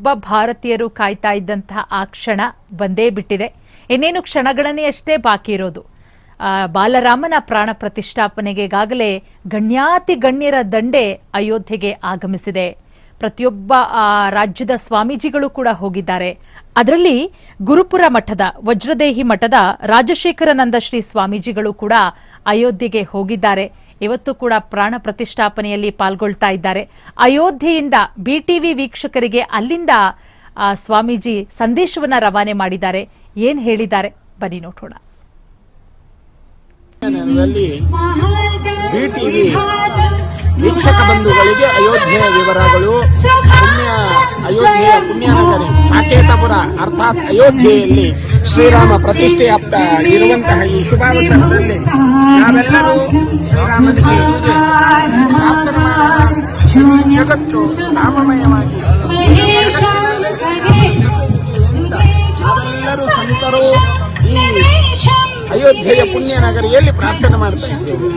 ಒಬ್ಬ ಭಾರತೀಯರು ಕಾಯ್ತಾ ಇದ್ದಂತಹ ಆ ಕ್ಷಣ ಬಂದೇ ಬಿಟ್ಟಿದೆ. ಇನ್ನೇನು ಕ್ಷಣಗಳನ್ನೇ ಅಷ್ಟೇ ಬಾಕಿ ಇರೋದು. ಬಾಲರಾಮನ ಪ್ರಾಣ ಪ್ರತಿಷ್ಠಾಪನೆಗೆಗಾಗಲೇ ಗಣ್ಯಾತಿ ಗಣ್ಯರ ದಂಡೆ ಅಯೋಧ್ಯೆಗೆ ಆಗಮಿಸಿದೆ. ಪ್ರತಿಯೊಬ್ಬ ಆ, ರಾಜ್ಯದ ಸ್ವಾಮೀಜಿಗಳು ಕೂಡ ಹೋಗಿದ್ದಾರೆ. ಅದರಲ್ಲಿ ಗುರುಪುರ ಮಠದ ವಜ್ರದೇಹಿ ಮಠದ ರಾಜಶೇಖರನಂದ ಶ್ರೀ ಸ್ವಾಮೀಜಿಗಳು ಕೂಡ ಅಯೋಧ್ಯೆಗೆ ಹೋಗಿದ್ದಾರೆ. ಇವತ್ತು ಕೂಡ ಪ್ರಾಣ ಪ್ರತಿಷ್ಠಾಪನೆಯಲ್ಲಿ ಪಾಲ್ಗೊಳ್ತಾ ಇದ್ದಾರೆ. ಅಯೋಧ್ಯೆಯಿಂದ ಬಿಟಿವಿ ವೀಕ್ಷಕರಿಗೆ ಅಲ್ಲಿಂದ ಆ, ಸ್ವಾಮೀಜಿ ಸಂದೇಶವನ್ನ ರವಾನೆ ಮಾಡಿದ್ದಾರೆ. ಏನ್ ಹೇಳಿದ್ದಾರೆ? ಬನ್ನಿ ನೋಡೋಣ. ವೀಕ್ಷಕ ಬಂಧುಗಳಿಗೆ ಅಯೋಧ್ಯೆಯ ವಿವರಗಳು. ಪುಣ್ಯ, ಅಯೋಧ್ಯೆಯ ಪುಣ್ಯನಗರಿ ಸಾಕೇತಪುರ, ಅರ್ಥಾತ್ ಅಯೋಧ್ಯೆಯಲ್ಲಿ ಶ್ರೀರಾಮ ಪ್ರತಿಷ್ಠೆಯಾಪ್ತ ಇರುವಂತಹ ಈ ಶುಭಾವಸರದಲ್ಲಿ ನಾವೆಲ್ಲರೂ ಶ್ರೀರಾಮನಿಗೆ ಜಗತ್ತು ರಾಮಮಯವಾಗಿ ನಾವೆಲ್ಲರೂ ಸಂತರು ಅಯೋಧ್ಯೆಯ ಪುಣ್ಯ ನಗರಿಯಲ್ಲಿ ಪ್ರಾರ್ಥನೆ ಮಾಡ್ತಾ ಇದ್ದೇವೆ.